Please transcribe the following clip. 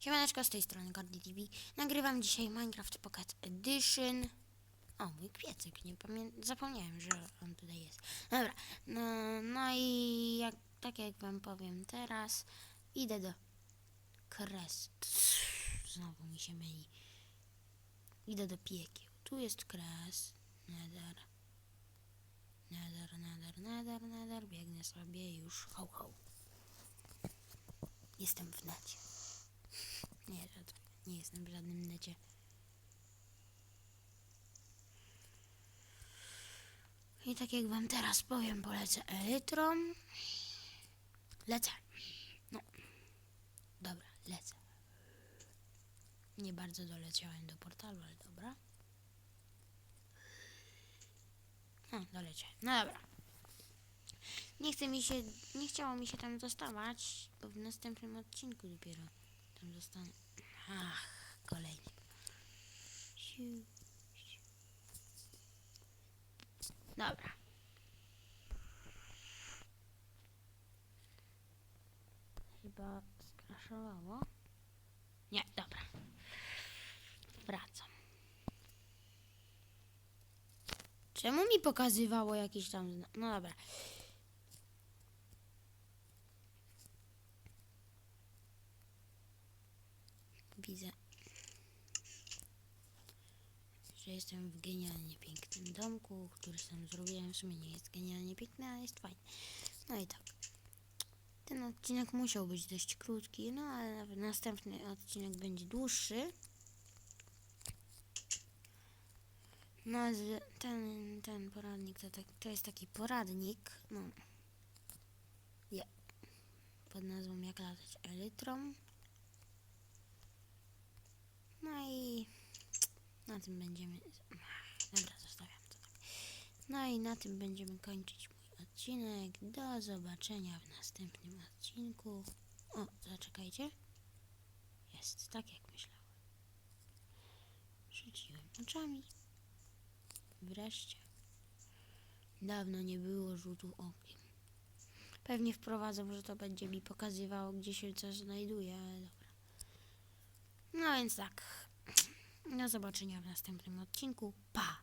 Siemaneczko, z tej strony Gordy TV. Nagrywam dzisiaj Minecraft Pocket Edition. O, mój piecyk, nie pamię- zapomniałem, że on tutaj jest. Dobra, no, no i jak, tak jak wam powiem teraz, idę do kres. Znowu mi się myli. Idę do piekieł. Tu jest kres. Nether. Nether, nether, nether, nether. Biegnę sobie już. Ho, ho. Jestem w necie. Nie, jestem w żadnym necie. I tak jak wam teraz powiem, polecę elytrą. Lecę. No. Dobra, lecę. Nie bardzo doleciałem do portalu, ale dobra. No, doleciałem. No dobra. Nie chce mi się, nie chciało mi się tam dostawać, bo w następnym odcinku dopiero tam dostanę. Ach, kolejny. Dobra. Chyba skraszowało. Nie, dobra. Wracam. Czemu mi pokazywało jakieś tam... No dobra. Widzę, że jestem w genialnie pięknym domku, który sam zrobiłem. W sumie nie jest genialnie piękny, ale jest fajny. No i tak. Ten odcinek musiał być dość krótki, no ale następny odcinek będzie dłuższy. No, ten, ten poradnik to, tak, to jest taki poradnik, no, je, pod nazwą jak latać elytrą. No i na tym będziemy, dobra, zostawiam to tak. No i na tym będziemy kończyć mój odcinek. Do zobaczenia w następnym odcinku. O, zaczekajcie. Jest tak jak myślałem. Rzuciłem oczami. Wreszcie. Dawno nie było rzutu okiem. Pewnie wprowadzą, że to będzie mi pokazywało, gdzie się coś znajduje, ale dobra. No więc tak. Do zobaczenia w następnym odcinku. Pa!